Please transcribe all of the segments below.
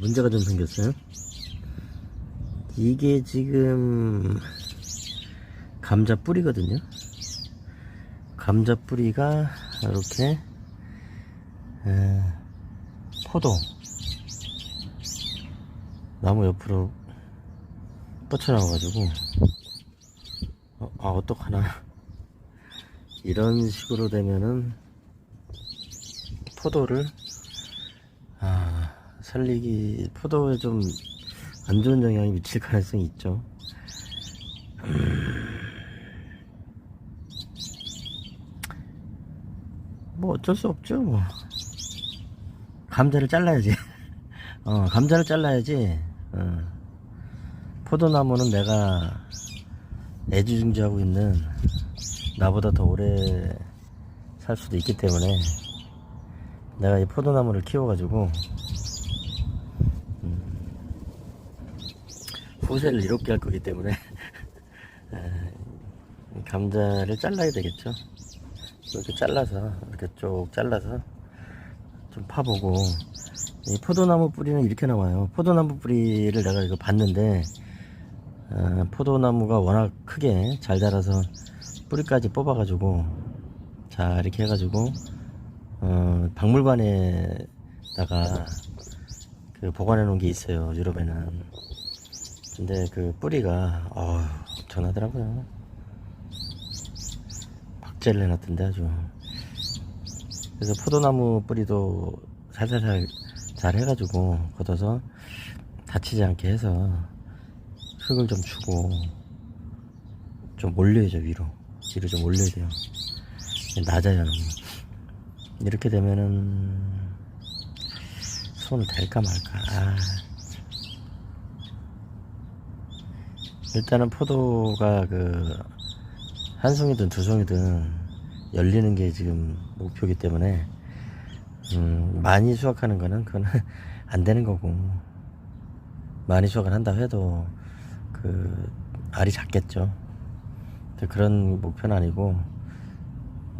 문제가 좀 생겼어요. 이게 지금 감자 뿌리거든요. 감자 뿌리가 이렇게 에, 포도 나무 옆으로 뻗쳐나와가지고 어, 아 어떡하나 이런 식으로 되면은 포도를 아 살리기 포도에 좀 안 좋은 영향이 미칠 가능성이 있죠. 뭐 어쩔 수 없죠. 뭐. 감자를 잘라야지. 어, 감자를 잘라야지. 어. 포도나무는 내가 애지중지하고 있는 나보다 더 오래 살 수도 있기 때문에 내가 이 포도나무를 키워가지고 음, 후세를 이롭게 할 거기 때문에 에, 감자를 잘라야 되겠죠. 이렇게 잘라서 이렇게 쭉 잘라서 좀 파보고 이 포도나무 뿌리는 이렇게 나와요. 포도나무 뿌리를 내가 이거 봤는데 어, 포도나무가 워낙 크게 잘 자라서 뿌리까지 뽑아 가지고 자 이렇게 해 가지고 어, 박물관에다가 그 보관해 놓은 게 있어요 유럽에는 근데 그 뿌리가 어 엄청나더라고요. 박제를 해놨던데 아주. 그래서 포도나무 뿌리도 살살살 잘 해가지고 걷어서 다치지 않게 해서 흙을 좀 주고 좀 올려야죠 위로. 위로 좀 올려야 돼요. 낮아요 너무. 이렇게 되면은 손을 댈까 말까. 아. 일단은 포도가 그 한 송이든 두 송이든 열리는 게 지금 목표이기 때문에 음, 많이 수확하는 거는 그건 안 되는 거고. 많이 수확을 한다 해도 그 알이 작겠죠. 그런 목표는 아니고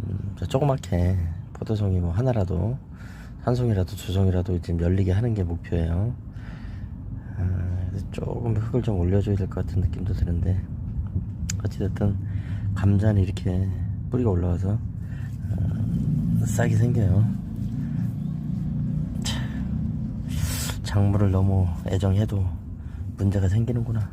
음, 저 조그맣게 포도송이 뭐 하나라도 한 송이라도 두 송이라도 지금 열리게 하는 게 목표예요 조금 흙을 좀 올려줘야 될 것 같은 느낌도 드는데 어찌됐든 감자는 이렇게 뿌리가 올라와서 어, 싹이 생겨요. 차, 작물을 너무 애정해도 문제가 생기는구나